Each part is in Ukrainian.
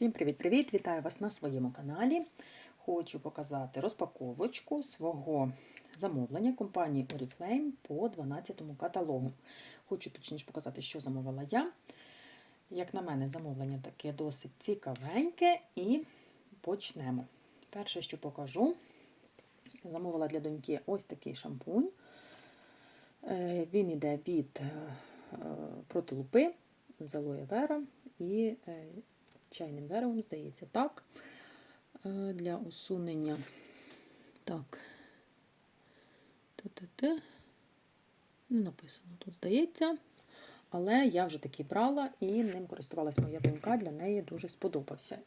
Всім привіт-привіт! Вітаю вас на своєму каналі. Хочу показати розпаковочку свого замовлення компанії Oriflame по 12 каталогу. Хочу точніше показати, що замовила я. Як на мене, замовлення таке досить цікавеньке і почнемо. Перше, що покажу, замовила для доньки ось такий шампунь. Е, Він йде від е, протилупи з алоє вера і е, чайним деревом, здається, так. Е, Для усунення. Так. Та-та-та. Не написано тут, здається. Але я вже таки брала і ним користувалась моя донька, для неї дуже сподобався.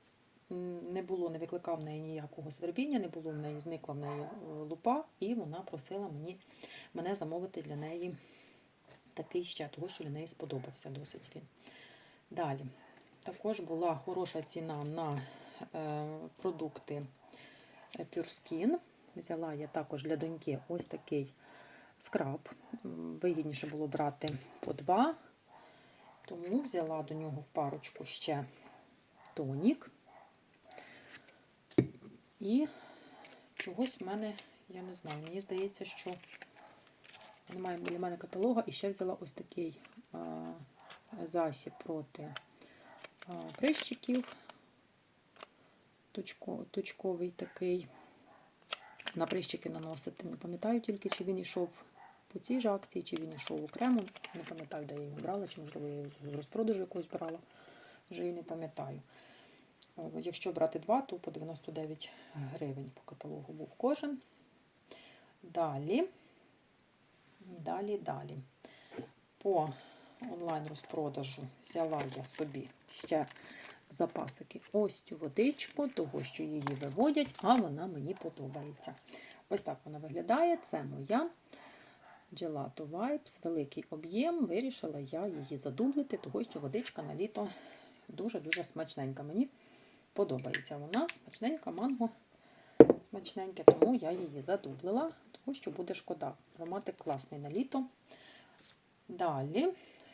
Не було, не викликав в неї ніякого свербіння, не було в неї, зникла в неї е, лупа, і вона просила мені, мене замовити для неї такий ще, того, що для неї сподобався досить він. Далі. Також була хороша ціна на е, продукти Skin. Взяла я також для доньки ось такий скраб. Вигідніше було брати по два, тому взяла до нього в парочку ще тонік. І чогось в мене, я не знаю, мені здається, що немає біля мене каталога, і ще взяла ось такий а, засіб проти прищиків. Точко, точковий такий. На прищики наносити. Не пам'ятаю тільки, чи він йшов по цій же акції, чи він йшов окремо. Не пам'ятаю, де я його брала, чи, можливо, я його з розпродажу якогось брала. Вже і не пам'ятаю. Якщо брати два, то по 99 гривень по каталогу був кожен. Далі, далі, далі. По онлайн-розпродажу взяла я собі ще запасики ось цю водичку, того, що її виводять, а вона мені подобається. Ось так вона виглядає. Це моя Gelato Vibes, великий об'єм. Вирішила я її задублити, того, що водичка на літо дуже-дуже смачненька. Мені подобається вона, смачненька, манго смачненьке, тому я її задублила, тому що буде шкода. Ароматик класний на літо. Далі,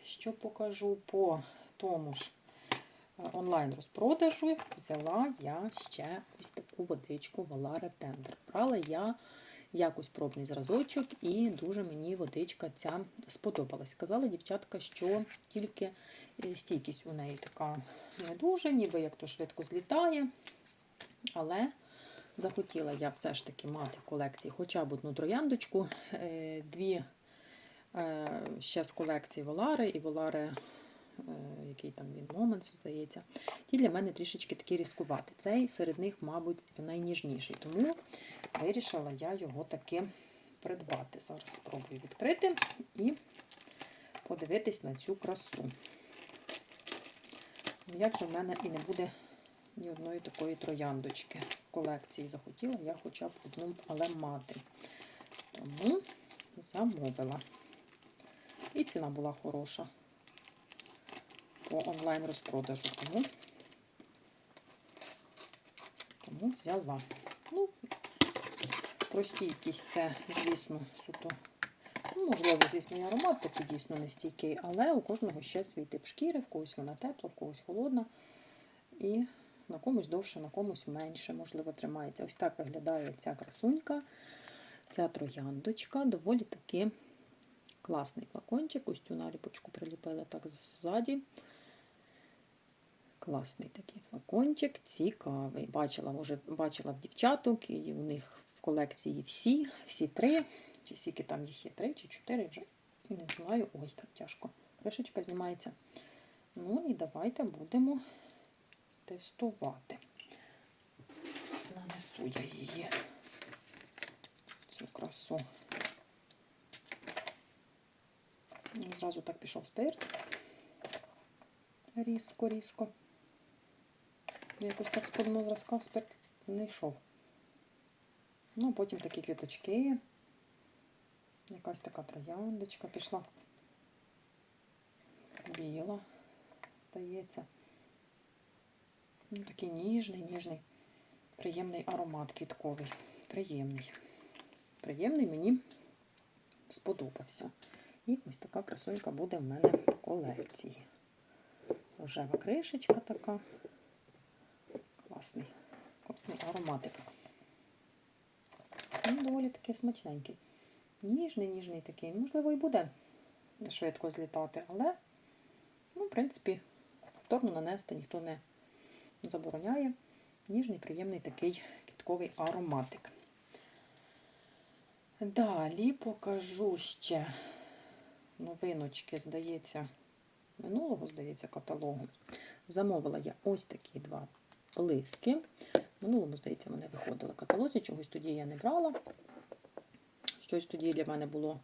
що покажу по тому ж онлайн-розпродажу, взяла я ще ось таку водичку Valare Tender. Брала я якось пробний зразочок, і дуже мені водичка ця сподобалась. Сказала дівчатка, що тільки стійкість у неї така не дуже, ніби як то швидко злітає. Але захотіла я все ж таки мати в колекції хоча б одну трояндочку, е, дві е, ще з колекції Волари і Волари, який там він момент, здається. Ті для мене трішечки такі різкувати. Цей серед них, мабуть, найніжніший. Тому вирішила я його таки придбати. Зараз спробую відкрити і подивитись на цю красу. Як же в мене і не буде ні одної такої трояндочки в колекції захотіла я хоча б одну, але мати. Тому замовила. І ціна була хороша по онлайн-розпродажу, тому, тому взяла. Ну, прості якісь це, звісно, суто. Ну, можливо, звісно, і аромат такий дійсно не стійкий, але у кожного ще свій тип шкіри, в когось вона тепла, в когось холодна. І на комусь довше, на комусь менше, можливо, тримається. Ось так виглядає ця красунька, ця трояндочка. Доволі таки класний флакончик. Ось цю наліпочку приліпила так ззаді. Класний такий флакончик, цікавий. Бачила вже, бачила в дівчаток, і у них в колекції всі, всі три. Чи скільки там їх є? Три чи чотири вже. Не знаю. Ой, як тяжко. Кришечка знімається. Ну і давайте будемо тестувати. Нанесу я її цю красу. І Зразу так пішов спирт. Різко, різко. Якось так з подного зразка спирт не йшов. Ну, потім такі квіточки. Якась така трояндочка пішла. Біла, здається. Ну, такий ніжний, ніжний, приємний аромат квітковий. Приємний. Приємний мені сподобався. І ось така красунька буде в мене в колекції. Рожева кришечка така. класний. Класний ароматик. Він доволі такий смачненький. Ніжний, ніжний такий. Можливо, і буде швидко злітати, але, ну, в принципі, повторно нанести ніхто не забороняє. Ніжний, приємний такий квітковий ароматик. Далі покажу ще новиночки, здається, минулого, здається, каталогу. Замовила я ось такі два блиски. В минулому, здається, мене виходили каталозі, чогось тоді я не брала. Щось тоді для мене було,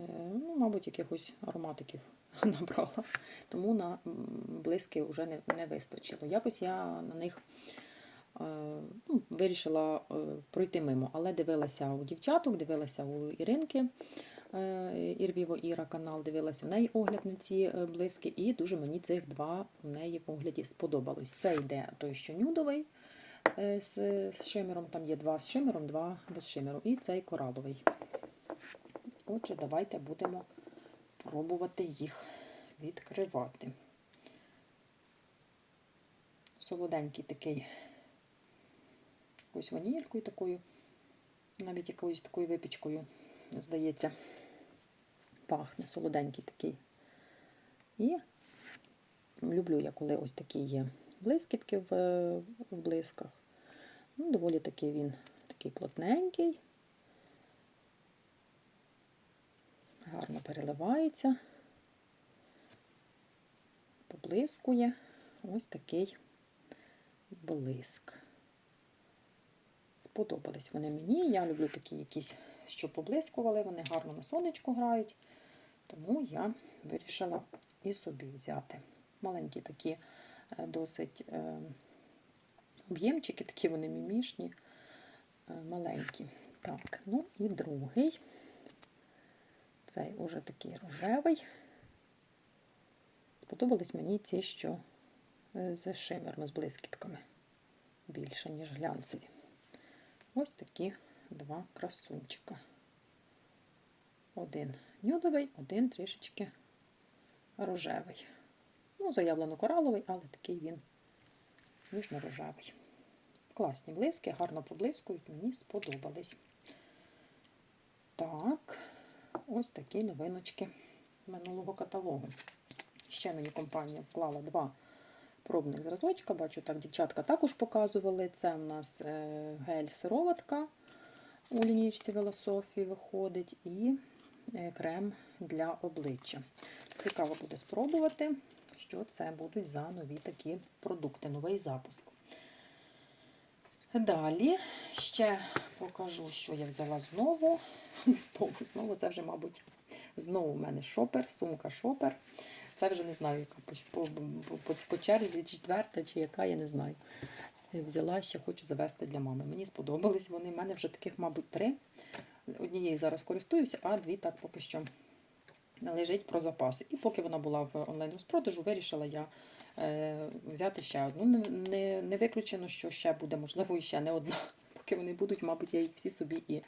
е, ну, мабуть, якихось ароматиків набрала. Тому на м, вже не, не вистачило. Якось я на них е, ну, вирішила е, пройти мимо, але дивилася у дівчаток, дивилася у Іринки. Е, Ірвіво Іра канал, дивилася у неї огляд на ці е, блиски, і дуже мені цих два у неї в огляді сподобалось. Це йде той, що нюдовий е, з, з шимером, там є два з шимером, два без шимеру, і цей кораловий. Отже, давайте будемо пробувати їх відкривати. Солоденький такий, якоюсь ванількою такою, навіть якоюсь такою випічкою, здається, пахне солоденький такий. І люблю я, коли ось такі є блискітки в, в блисках. Ну, доволі такий він такий плотненький. Гарно переливається, поблискує. Ось такий блиск. Сподобались вони мені. Я люблю такі якісь, що поблискували, вони гарно на сонечку грають. Тому я вирішила і собі взяти. Маленькі такі е, досить е, об'ємчики, такі вони мімішні, е, маленькі. Так, ну і другий. Цей уже такий рожевий. Сподобались мені ці, що з шимером, з блискітками. Більше, ніж глянцеві. Ось такі два красунчика. Один нюдовий, один трішечки рожевий. Ну, заявлено кораловий, але такий він ніжно-рожевий. Класні блиски, гарно поблискують, мені сподобались. Так, ось такі новиночки минулого каталогу. Ще мені компанія вклала два пробних зразочка. Бачу, так дівчатка також показували. Це в нас е, гель-сироватка у лінійці Велософі виходить, і крем для обличчя. Цікаво буде спробувати, що це будуть за нові такі продукти, новий запуск. Далі ще покажу, що я взяла знову. Знову, знову, це вже, мабуть, знову в мене шопер, сумка шопер. Це вже не знаю, яка по, по, по черзі, четверта чи яка, я не знаю. Взяла ще хочу завести для мами. Мені сподобались вони. У мене вже таких, мабуть, три. Однією зараз користуюся, а дві так поки що лежить про запаси. І поки вона була в онлайн-розпродажу, вирішила я е, взяти ще одну. Не, не, виключено, що ще буде, можливо, і ще не одна. Поки вони будуть, мабуть, я їх всі собі і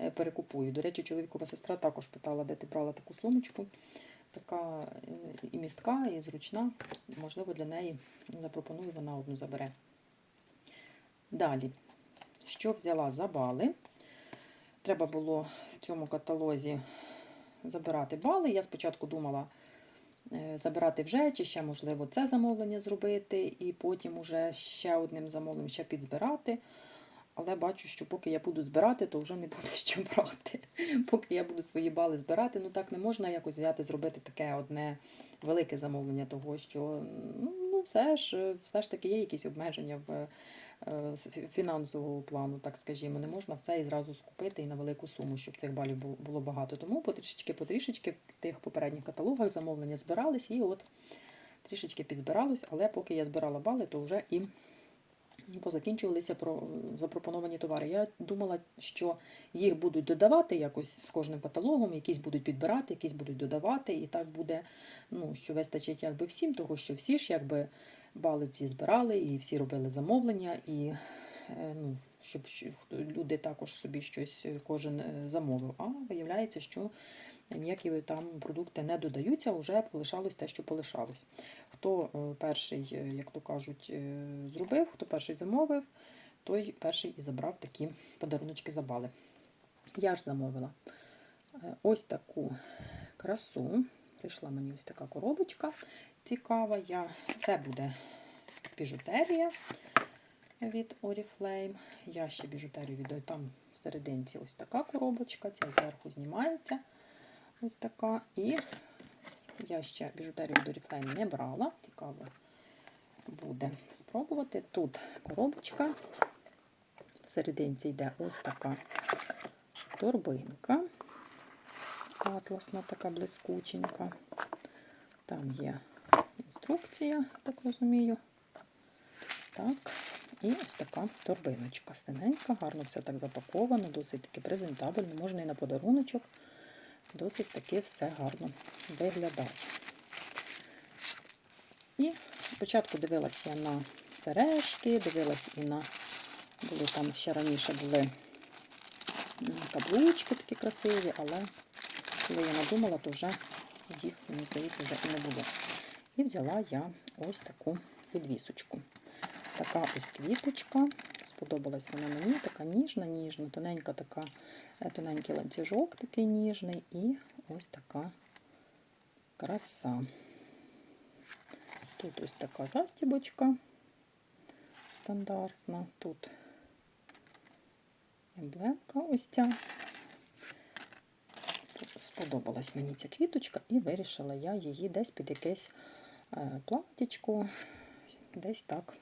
е, перекупую. До речі, чоловікова сестра також питала, де ти брала таку сумочку. Така е, і містка, і зручна. Можливо, для неї запропоную, вона одну забере. Далі, що взяла за бали? Треба було в цьому каталозі забирати бали. Я спочатку думала е, забирати вже, чи ще, можливо, це замовлення зробити, і потім уже ще одним замовленням ще підзбирати. Але бачу, що поки я буду збирати, то вже не буду що брати. Поки я буду свої бали збирати, ну так не можна якось взяти, зробити таке одне велике замовлення, того що ну, все ж все ж таки є якісь обмеження в фінансового плану, так скажімо. Не можна все і зразу скупити і на велику суму, щоб цих балів було багато. Тому потрішечки-потрішечки в тих попередніх каталогах замовлення збирались і от трішечки підзбиралось, але поки я збирала бали, то вже і позакінчувалися про запропоновані товари. Я думала, що їх будуть додавати якось з кожним каталогом, якісь будуть підбирати, якісь будуть додавати, і так буде, ну, що вистачить якби всім, того що всі ж якби бали ці збирали, і всі робили замовлення, і е, ну, щоб люди також собі щось е, кожен е, замовив. А виявляється, що ніякі там продукти не додаються, вже полишалось те, що полишалось. Хто перший, як то кажуть, зробив, хто перший замовив, той перший і забрав такі подаруночки за бали. Я ж замовила ось таку красу. Прийшла мені ось така коробочка цікава. Я... Це буде біжутерія від Oriflame. Я ще біжутерію віддаю. Там всерединці ось така коробочка, ця зверху знімається. Ось така. І я ще біжутерію від Oriflame не брала. Цікаво буде спробувати. Тут коробочка. Всерединці йде ось така торбинка. Атласна така блискученька. Там є інструкція, так розумію. Так, і ось така торбиночка. Синенька, гарно все так запаковано, досить таки презентабельно, можна і на подаруночок. Досить таки все гарно виглядає. І спочатку дивилася я на сережки, дивилася і на, були там ще раніше були каблучки такі красиві, але коли я надумала, то вже їх, мені здається, вже і не було. І взяла я ось таку підвісочку. Така ось квіточка. Сподобалась вона мені, така ніжна, ніжна, тоненька така, е, тоненький ланцюжок такий ніжний, і ось така краса. Тут ось така застібочка стандартна. Тут емблемка ось ця. Сподобалась мені ця квіточка, і вирішила я її десь під якесь е, платічко, десь так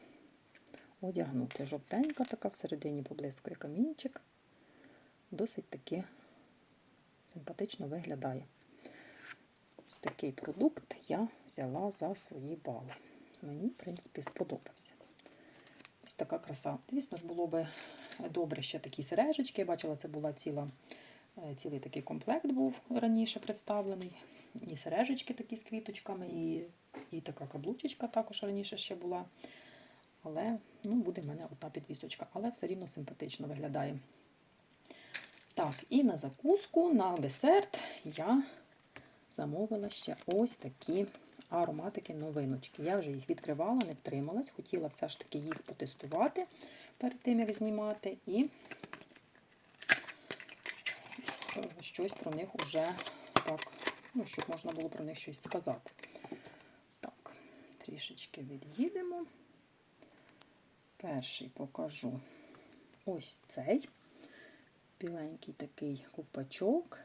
одягнути. Жовтенька така всередині поблискує камінчик. Досить таки симпатично виглядає. Ось такий продукт я взяла за свої бали. Мені, в принципі, сподобався. Ось така краса. Звісно ж, було би добре ще такі сережечки. Я бачила, це була ціла, е, цілий такий комплект був раніше представлений. І сережечки такі з квіточками, і, і така каблучечка також раніше ще була. Але ну, буде в мене одна підвісочка, але все рівно симпатично виглядає. Так, і на закуску, на десерт я замовила ще ось такі ароматики новиночки. Я вже їх відкривала, не втрималась, хотіла все ж таки їх потестувати перед тим, як знімати, і щось про них уже так, ну, щоб можна було про них щось сказати. Трішечки від'їдемо. Перший покажу ось цей біленький такий ковпачок.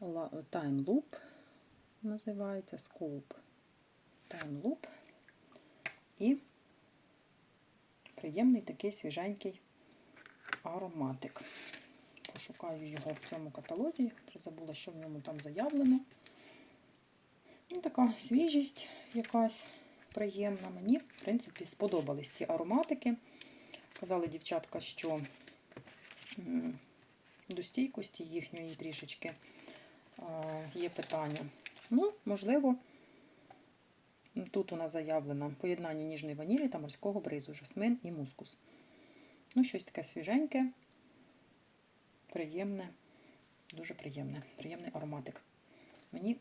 Time Loop називається Scope Time Loop. І приємний такий свіженький ароматик. Пошукаю його в цьому каталозі, забула, що в ньому там заявлено. І така свіжість якась приємна. Мені, в принципі, сподобались ці ароматики. Казали дівчатка, що до стійкості їхньої трішечки є питання. Ну, можливо, тут у нас заявлено поєднання ніжної ванілі та морського бризу, жасмин і мускус. Ну, щось таке свіженьке, приємне, дуже приємне, приємний ароматик. Мені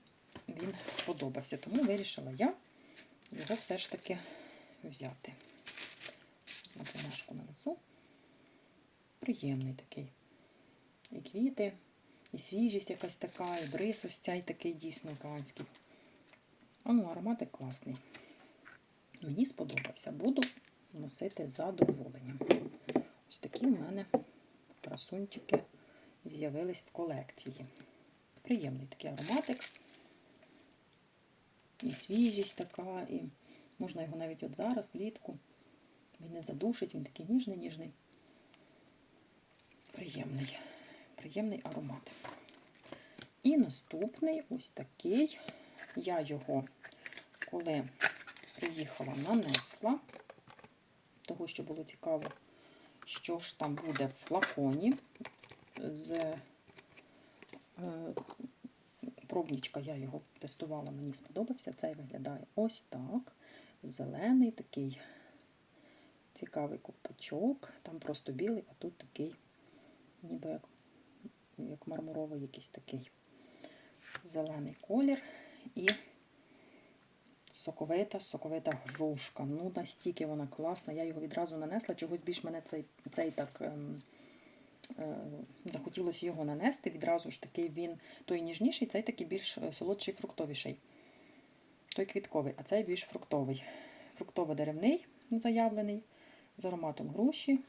він сподобався, тому вирішила я його все ж таки взяти. На бумажку нанесу. Приємний такий. І квіти, і свіжість якась така, і бриз ось цей такий дійсно океанський. А ну, ароматик класний. Мені сподобався. Буду носити з задоволенням. Ось такі в мене красунчики з'явились в колекції. Приємний такий ароматик. І свіжість така, і можна його навіть от зараз, влітку. Він не задушить, він такий ніжний, ніжний. Приємний, приємний аромат. І наступний ось такий. Я його, коли приїхала, нанесла, того, що було цікаво, що ж там буде в флаконі з е, пробнічка, я його тестувала, мені сподобався. Цей виглядає ось так. Зелений такий цікавий ковпачок. Там просто білий, а тут такий, ніби як як мармуровий якийсь такий. зелений колір і соковита, соковита грушка. Ну, настільки вона класна. Я його відразу нанесла. Чогось більш мене цей, цей так ем, захотілося його нанести. Відразу ж такий він той ніжніший, цей такий більш е, солодший, фруктовіший. Той квітковий, а цей більш фруктовий. Фруктово-деревний заявлений, з ароматом груші,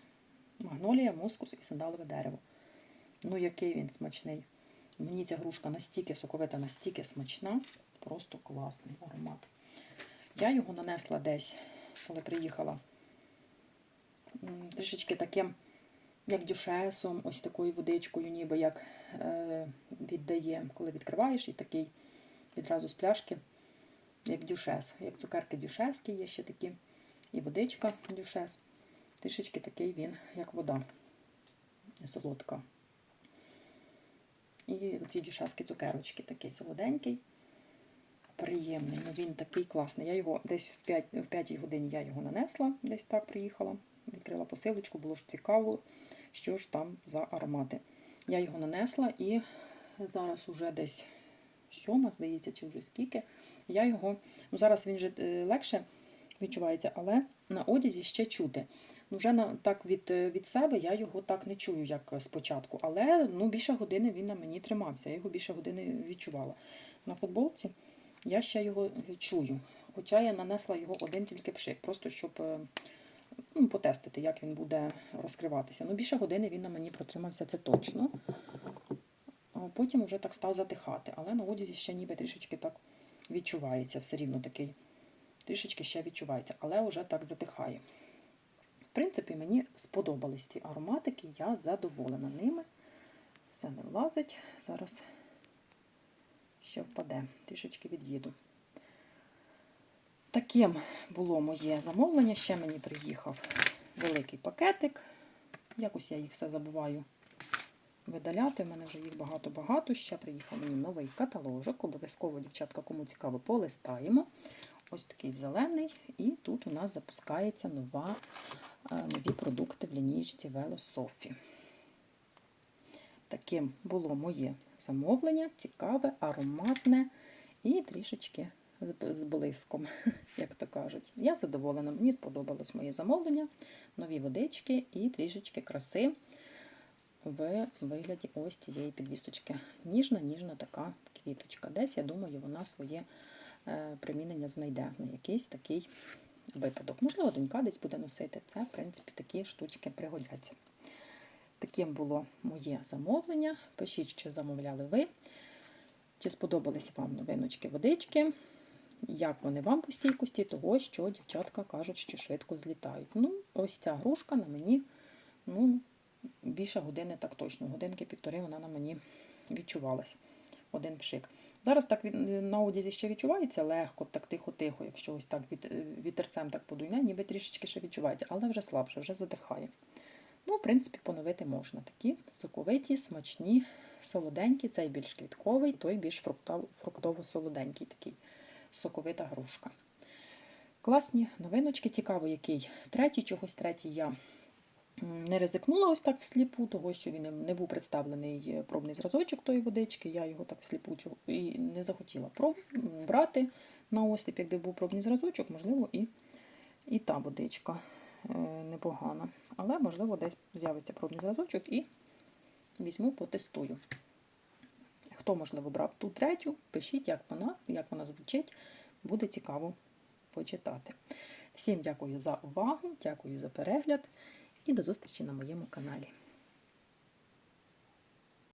магнолія, мускус і сандалове дерево. Ну, який він смачний. Мені ця грушка настільки соковита, настільки смачна, просто класний аромат. Я його нанесла десь, коли приїхала. Трішечки таким, як дюшесом, ось такою водичкою, ніби як е, віддає, коли відкриваєш, і такий відразу з пляшки, як дюшес. Як цукерки дюшески є ще такі. І водичка дюшес. Трішечки такий він, як вода. Солодка. І ці дюшески цукерочки такий солоденький, приємний. Ну він такий класний. Я його десь в 5, в 5 годині я його нанесла, десь так приїхала. Відкрила посилочку, було ж цікаво, що ж там за аромати. Я його нанесла і зараз уже десь сьома, здається, чи вже скільки. Я його, ну зараз він вже е, легше відчувається, але на одязі ще чути. Ну, вже на, так від, е, від себе я його так не чую, як спочатку. Але ну, більше години він на мені тримався. Я його більше години відчувала. На футболці я ще його чую. Хоча я нанесла його один тільки пшик, просто щоб е, ну, потестити, як він буде розкриватися. Ну, більше години він на мені протримався, це точно. Потім вже так став затихати. Але на одязі ще ніби трішечки так відчувається, все рівно такий. Трішечки ще відчувається, але вже так затихає. В принципі, мені сподобались ці ароматики, я задоволена ними. Все не влазить. Зараз ще впаде, трішечки від'їду. Таким було моє замовлення. Ще мені приїхав великий пакетик. Якось я їх все забуваю видаляти. У мене вже їх багато-багато. Ще приїхав мені новий каталожок. Обов'язково, дівчатка, кому цікаво, полистаємо. Ось такий зелений, і тут у нас запускається нова, е, нові продукти в лінійці Велософі. Таким було моє замовлення, цікаве, ароматне і трішечки з- блиском, як то кажуть. Я задоволена, мені сподобалось моє замовлення, нові водички і трішечки краси в вигляді ось цієї підвісточки. Ніжна, ніжна така квіточка. Десь, я думаю, вона своє е, примінення знайде на якийсь такий випадок. Можливо, донька десь буде носити. Це, в принципі, такі штучки пригодяться. Таким було моє замовлення. Пишіть, що замовляли ви. Чи сподобались вам новиночки водички? Як вони вам по стійкості, того, що дівчатка кажуть, що швидко злітають. Ну, ось ця грушка на мені, ну, більше години так точно. Годинки півтори вона на мені відчувалась. Один пшик. Зараз так на одязі ще відчувається легко, так тихо-тихо, якщо ось так вітерцем так подуйне, ніби трішечки ще відчувається, але вже слабше, вже задихає. Ну, в принципі, поновити можна. Такі соковиті, смачні, солоденькі. Цей більш квітковий, той більш фруктово-солоденький, такий соковита грушка. Класні новиночки. Цікаво, який третій, чогось третій я не ризикнула ось так всліпу, того, що він не був представлений е, пробний зразочок тої водички. Я його так всліпу і не захотіла брати на осліп, якби був пробний зразочок, можливо, і, і та водичка е, непогана. Але, можливо, десь з'явиться пробний зразочок і візьму, потестую. Хто, можливо, брав ту третю, пишіть, як вона, як вона звучить. Буде цікаво почитати. Всім дякую за увагу, дякую за перегляд і до зустрічі на моєму каналі.